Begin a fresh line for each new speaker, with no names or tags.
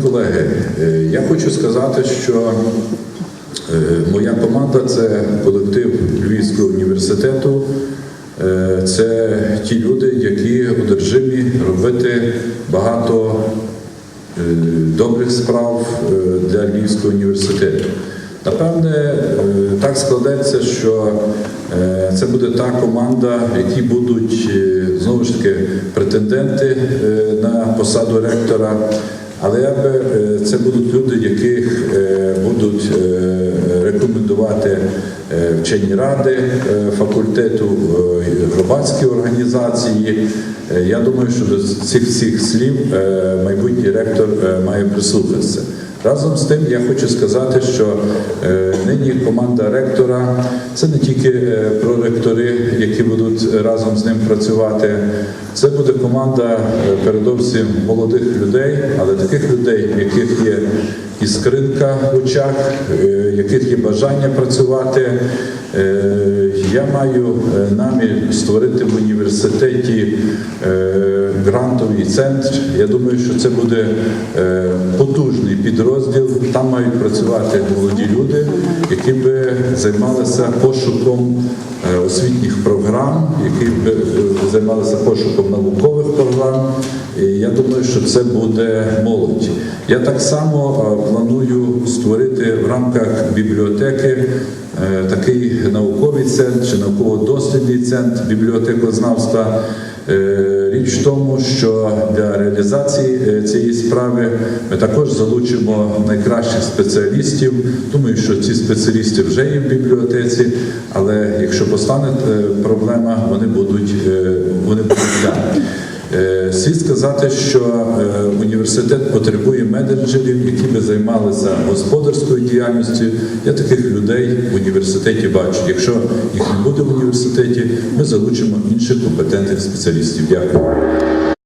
Колеги, е, я хочу сказати, що е, моя команда це колектив Львівського університету. Е, Це ті люди, які одержимі робити багато добрих справ для Львівського університету. Напевне, так складеться, що це буде та команда, які будуть знову ж таки претенденти на посаду ректора. Але е, це будуть люди, яких е, будуть е, рекомендувати вчені ради факультету, громадські організації. Е, Я думаю, що до цих всіх слів е, майбутній ректор е, має прислухатися. Разом з тим я хочу сказати, що нині команда ректора це не тільки проректори, які будуть разом з ним працювати. Це буде команда передовсім молодих людей, але таких людей, в яких є іскринка в очах, е, яких є бажання працювати. Я маю е, намір створити в університеті е, грантовий центр. Я думаю, що це буде е, потужний підрозділ. Там мають працювати молоді люди, які би займалися пошуком е, освітніх програм, які б е, займалися пошуком наукових програм. І я думаю, що це буде молодь. Я так само е, планую створити в рамках бібліотеки такий науковий центр чи науково-дослідний центр бібліотекознавства. Е, Річ в тому, що для реалізації е, цієї справи ми також залучимо найкращих спеціалістів. Думаю, що ці спеціалісти вже є в бібліотеці, але якщо постане е, проблема, вони будуть вони будуть Слід сказати, що е, університет потребує менеджерів, які би займалися господарською діяльністю. Я таких людей в університеті бачу. Якщо їх не буде в університеті, ми залучимо інших компетентних спеціалістів. Дякую.